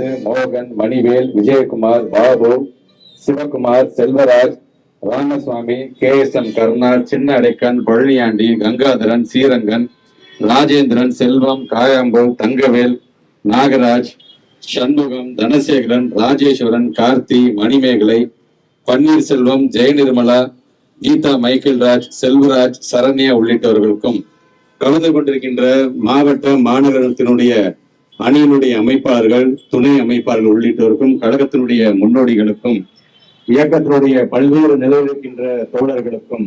அதாவது மோகன் Manivel Vijayakumar Babu Sivakumar Selvaraj Ramaswamy K S M Karuna Chinna Adaikkan Palaniyandi Gangadharan Seerangan Rajendran Selvam Kayambu Thangavel Nagaraj Shanmugam Dhanasekaran Rajeswaran Karthi Manimegalai Panneerselvam Jayanirmala Geetha Michaelraj Selvaraj Saranya உள்ளிட்டவர்களுக்கும் கலந்து கொண்டிருக்கின்ற மாவட்ட மாநகரத்தினுடைய அணியினுடைய அமைப்பாளர்கள் துணை அமைப்பாளர்கள் உள்ளிட்டோருக்கும் கழகத்தினுடைய முன்னோடிகளுக்கும் இயக்கத்தினுடைய பல்வேறு நிலையிருக்கின்ற தோழர்களுக்கும்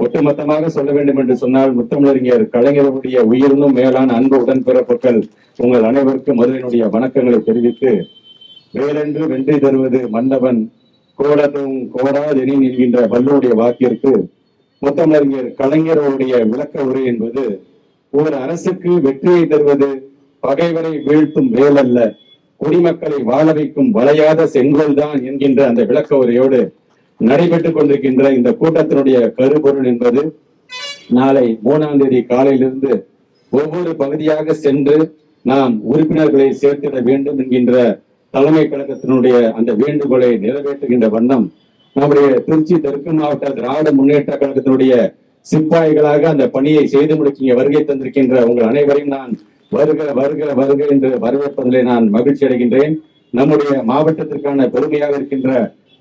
ஒட்டுமொத்தமாக சொல்ல வேண்டும் என்று சொன்னால் முத்தமிழறிஞர் கலைஞருடைய உயிரினும் மேலான அன்பு உடன் பிறப்புகள் உங்கள் அனைவருக்கும் முதலினுடைய வணக்கங்களை தெரிவித்து வேறென்று வெற்றி தருவது மன்னவன் கோடதும் கோடாதெனி நிற்கின்ற வல்லுடைய வாக்கிற்கு முத்தமிழறிஞர் கலைஞருடைய விளக்க உரை என்பது ஒரு அரசுக்கு வெற்றியை தருவது பகைவரை வீழ்த்தும் வேல் அல்ல குடிமக்களை வாழ வைக்கும் வளையாத செங்கோல் தான் என்கின்ற அந்த விளக்க உரையோடு நடைபெற்றுக் கொண்டிருக்கின்ற இந்த கூட்டத்தினுடைய கருபொருள் என்பது நாளை மூணாம் தேதி காலையிலிருந்து ஒவ்வொரு பகுதியாக சென்று நாம் உறுப்பினர்களை சேர்த்திட வேண்டும் என்கின்ற தலைமை கழகத்தினுடைய அந்த வேண்டுகோளை நிறைவேற்றுகின்ற வண்ணம் நம்முடைய திருச்சி தெற்கு மாவட்ட திராவிட முன்னேற்ற கழகத்தினுடைய சிப்பாய்களாக அந்த பணியை செய்து முடிக்க வருகை தந்திருக்கின்ற உங்கள் அனைவரையும் நான் வருக வருக வருக என்று வரவேற்பதிலே நான் மகிழ்ச்சி அடைகின்றேன். நம்முடைய மாவட்டத்திற்கான பெருமையாக இருக்கின்ற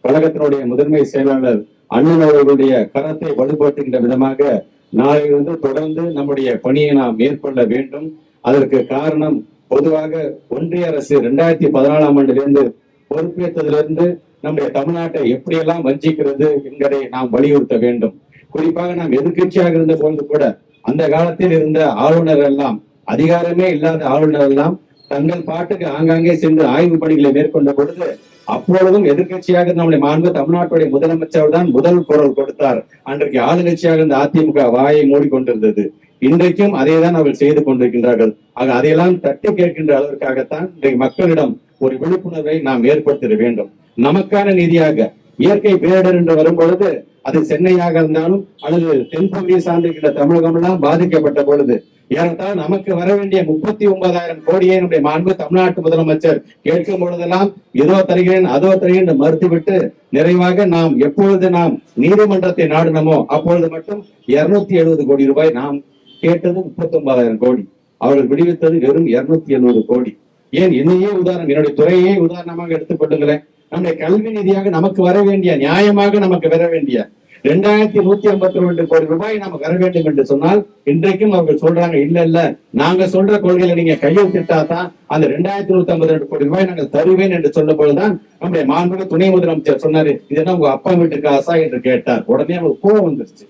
கழகத்தினுடைய முதன்மை செயலாளர் அண்ணன் அவர்களுடைய கரத்தை வலுப்படுத்துகின்ற விதமாக நாளையிலிருந்து தொடர்ந்து நம்முடைய பணியை நாம் மேற்கொள்ள வேண்டும். அதற்கு காரணம் பொதுவாக ஒன்றிய அரசு இரண்டாயிரத்தி பதினாலாம் ஆண்டிலிருந்து பொறுப்பேற்றதிலிருந்து நம்முடைய தமிழ்நாட்டை எப்படியெல்லாம் வஞ்சிக்கிறது என்பதை நாம் வலியுறுத்த வேண்டும். குறிப்பாக நாம் எதிர்க்கட்சியாக இருந்த போது கூட அந்த காலத்தில் இருந்த ஆளுநர் எல்லாம் அதிகாரமே இல்லாத ஆளுநர் எல்லாம் தங்கள் பாட்டுக்கு ஆங்காங்கே சென்று ஆய்வு பணிகளை மேற்கொண்ட பொழுது அப்பொழுதும் எதிர்க்கட்சியாக நம்முடைய மாண்பு தமிழ்நாட்டுடைய முதலமைச்சர் தான் முதல் குரல் கொடுத்தார். அன்றைக்கு ஆளுங்கட்சியாக இந்த அதிமுக வாயை மூடிக்கொண்டிருந்தது இன்றைக்கும் அதை தான் அவர்கள் செய்து கொண்டிருக்கின்றார்கள். ஆக அதையெல்லாம் தட்டி கேட்கின்ற அளவிற்காகத்தான் இன்றைக்கு மக்களிடம் ஒரு விழிப்புணர்வை நாம் ஏற்படுத்திட வேண்டும். நமக்கான நிதியாக இயற்கை பேரிடர் என்று வரும் பொழுது அது சென்னையாக இருந்தாலும் அல்லது தென்பகுதியை சார்ந்திருக்கின்ற தமிழகம் எல்லாம் பாதிக்கப்பட்ட பொழுது ஏறத்தாழ நமக்கு வர வேண்டிய முப்பத்தி ஒன்பதாயிரம் கோடியை நம்முடைய மாண்பு தமிழ்நாட்டு முதலமைச்சர் கேட்கும் பொழுதெல்லாம் இதோ தருகிறேன் அதோ தருகிறேன் என்று மறுத்துவிட்டு நிறைவாக நாம் எப்பொழுது நாம் நீதிமன்றத்தை நாடினமோ அப்பொழுது மட்டும் இருநூத்தி எழுபது கோடி ரூபாய் நாம் கேட்டது முப்பத்தி ஒன்பதாயிரம் கோடி. அவர்கள் விடுவித்தது வெறும் இருநூத்தி எழுபது கோடி. ஏன் என்னையே உதாரணம் என்னுடைய துறையே உதாரணமாக எடுத்துக்கொள்ளுங்களேன் நம்முடைய கல்வி நிதியாக நமக்கு வர வேண்டிய நியாயமாக நமக்கு வர வேண்டிய ரெண்டாயிரத்தி நூத்தி ஐம்பத்தி ரெண்டு கோடி ரூபாய் நம்ம வர வேண்டும் என்று சொன்னால் இன்றைக்கும் அவர்கள் சொல்றாங்க இல்ல இல்ல நாங்க சொல்ற கொள்கையில நீங்க கையெழுத்திட்டா தான் அந்த ரெண்டாயிரத்தி நூத்தி ஐம்பத்தி ரெண்டு கோடி ரூபாய் நாங்கள் தருவேன் என்று சொல்லும் பொழுதுதான் நம்முடைய மாண்புமிகு துணை முதலமைச்சர் சொன்னாரு இது என்ன உங்க அப்பா வீட்டுக்கு ஆசா என்று கேட்டார். உடனே அவருக்கு கோவம் வந்துருச்சு.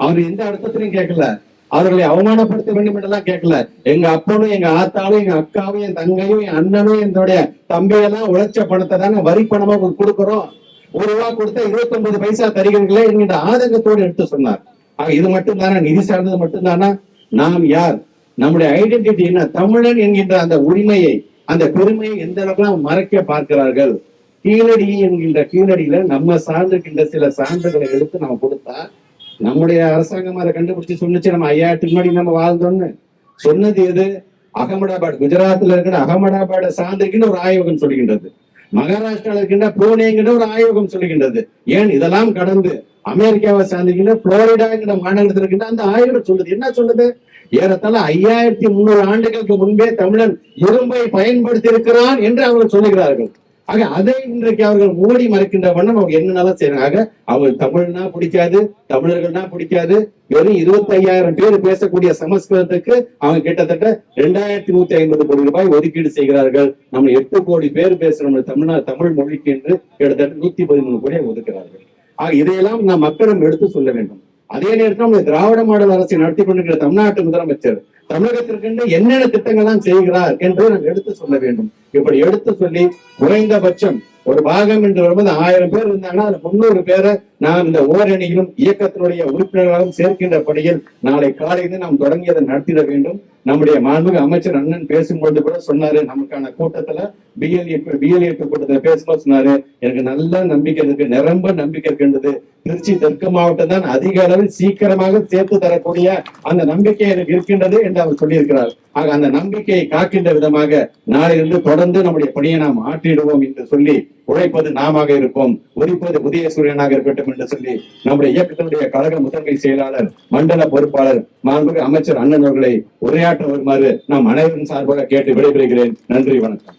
அவர் எந்த அர்த்தத்திலையும் கேட்கல. அவர்களை அவமானப்படுத்த வேண்டும் என்றெல்லாம் கேட்கல. எங்க அப்பனும் எங்க ஆத்தாலும் எங்க அக்காவும் என் தங்கையும் என் அண்ணனும் என்னுடைய தம்பியெல்லாம் உழைச்ச பணத்தை தானே வரி பணமா உங்களுக்கு கொடுக்குறோம். ஒரு ரூபா கொடுத்தா இருபத்தி ஒன்பது பைசா தருகிறீர்களே என்கின்ற ஆதங்கத்தோடு எடுத்து சொன்னார். ஆக இது மட்டும்தானா? நிதி சார்ந்தது மட்டும்தானா? நாம் யார்? நம்முடைய ஐடென்டிட்டி என்ன? தமிழன் என்கின்ற அந்த உரிமையை அந்த பெருமையை எந்த அளவுக்கு மறைக்க பார்க்கிறார்கள்? கீழடி என்கின்ற கீழடியில நம்ம சார்ந்திருக்கின்ற சில சான்றுகளை எடுத்து நம்ம கொடுத்தா நம்முடைய அரசாங்கம் அதை கண்டுபிடிச்சு சொன்னுச்சு நம்ம ஐயாயிரத்துக்கு முன்னாடி நம்ம வாழ்ந்தோம்னு. சொன்னது எது? அகமதாபாத் குஜராத்ல இருக்கிற அகமதாபாட சார்ந்திருக்கின்ற ஒரு ஆய்வகம் சொல்கின்றது. மகாராஷ்டிரால இருக்கின்ற புனேங்கிற ஒரு ஆய்வகம் சொல்லுகின்றது. ஏன்? இதெல்லாம் கடந்து அமெரிக்காவை சார்ந்திருக்கின்ற புளோரிடா என்கிற இருக்கின்ற அந்த ஆய்வகம் சொல்லுது. என்ன சொல்லுது? ஏறத்தாழ ஐயாயிரத்தி முன்னூறு ஆண்டுகளுக்கு முன்பே தமிழன் இரும்பை பயன்படுத்தி இருக்கிறான் என்று அவர்கள் சொல்லுகிறார்கள். ஆக அதை இன்றைக்கு அவர்கள் மூடி மறைக்கின்ற வண்ணம் அவங்க என்னென்னலாம் செய்யறாங்க ஆக அவங்க தமிழ்னா பிடிக்காது தமிழர்கள்னா பிடிக்காது. வெறும் இருபத்தி ஐயாயிரம் பேர் பேசக்கூடிய சமஸ்கிருதத்துக்கு அவங்க கிட்டத்தட்ட ரெண்டாயிரத்தி நூத்தி ஐம்பது கோடி ரூபாய் ஒதுக்கீடு செய்கிறார்கள். நம்ம எட்டு கோடி பேர் பேசுறோம் தமிழ்நாடு தமிழ் மொழிக்கு என்று கிட்டத்தட்ட நூத்தி பதிமூணு கோடியை ஒதுக்கிறார்கள். ஆக இதையெல்லாம் நாம் மக்களிடம் எடுத்து சொல்ல வேண்டும். அதே நேரத்தில் நம்ம திராவிட மாடல் அரசை நடத்தி கொண்டிருக்கிற தமிழ்நாட்டு முதலமைச்சர் தமிழகத்திற்கென்று என்னென்ன திட்டங்கள்லாம் செய்கிறார் என்று நாம் எடுத்து சொல்ல வேண்டும். இப்படி எடுத்து சொல்லி குறைந்தபட்சம் ஒரு பாகம் என்று வரும்போது ஆயிரம் பேர் இருந்தாங்கன்னா அதுல முன்னூறு பேரை நாம் இந்த ஓரணியிலும் இயக்கத்தினுடைய உறுப்பினர்களாகவும் சேர்க்கின்ற பணியில் நாளை காலையில நாம் தொடங்கியதை நடத்திட வேண்டும். நம்முடைய மாண்புமிகு அமைச்சர் அண்ணன் பேசும்பொழுது கூட சொன்னாரு நமக்கான கூட்டத்துல பிஎல்ஏ பிஎல்ஏ கூட்டத்துல பேசும்போது சொன்னாரு எனக்கு நல்ல நம்பிக்கை இருக்கு நிரம்ப நம்பிக்கை இருக்கின்றது திருச்சி தெற்கு மாவட்டம் தான் அதிக அளவில் சீக்கிரமாக சேர்த்து தரக்கூடிய அந்த நம்பிக்கை எனக்கு இருக்கின்றது என்று அவர் சொல்லியிருக்கிறார். ஆக அந்த நம்பிக்கையை காக்கின்ற விதமாக நாளிலிருந்து தொடர்ந்து நம்முடைய பணியை நாம் ஆற்றிடுவோம் என்று சொல்லி உழைப்பது நாமாக இருப்போம் உரிப்பது புதிய சூரியனாக இருக்கட்டும் என்று சொல்லி நம்முடைய இயக்கத்தினுடைய கழக முதன்மை செயலாளர் மண்டல பொறுப்பாளர் மாண்புமிகு அமைச்சர் அண்ணன் அவர்களை உரையாற்ற வருமாறு நாம் அனைவரும் சார்பாக கேட்டு விடைபெறுகிறேன். நன்றி வணக்கம்.